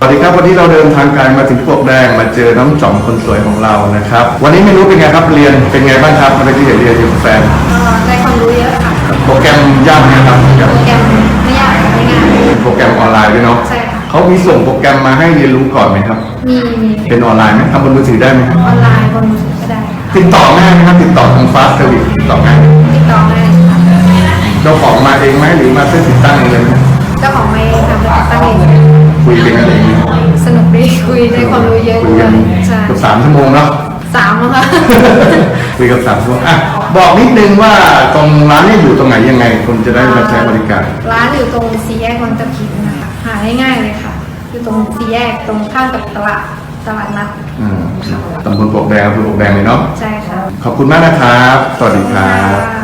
ครับวันนี้เราเดินทางไกลมาถึงปลวกแดงมาเจอน้องจอมคนสวยของเรานะครับ วันนี้ไม่รู้เป็นไงครับเรียนเป็นไงบ้างครับเมื่อกี้เห็นเรียนอยู่กับแฟนก็ได้ความรู้เยอะค่ะโปรแกรมยากไหมครับโปรแกรมโปรแกรมไม่ยากไม่ง่ายเป็นโปรแกรมออนไลน์ด้วยเนาะใช่ค่ะ เขามีส่งโปรแกรมมาให้เรียนรู้ก่อนไหมครับมีมีเป็นออนไลน์ไหมทำบนมือถือได้ไหมครับออนไลน์บนมือถือก็ได้ค่ะติดต่อง่ายไหมครับติดต่อทางฟาสต์เซอร์วิสติดต่อง่ายไหมติดต่อได้ค่ะเจ้าของมาเองไหมหรือมาเพื่อติดตั้งเองเลยไหมเจ้าของไม่ คุยเป็นอะไรอย่างนี้สนุกดีคุยได้ความรู้เยอะคุยเลกันยใช่เกือบสามชั่วโมงแล้วสามแล้วค่ะ คุยกับสามชั่วโมงอะบอกนิดนึงว่าตรงร้านนี้อยู่ตรงไหนยังไง คนจะได้มาใช้บริการ ร้านอยู่ตรงสี่แยกวังตะพินนะคะหาง่ายๆเลยค่ะ อยู่ตรงสี่แยกตรงข้ามกับตลาดตลาดนัดอืมตำบลปลวกแดงอำเภอปลวกแดงเลยเนาะ ใช่ค่ะขอบคุณมากนะครับ สวัสดีครับ ค่ะ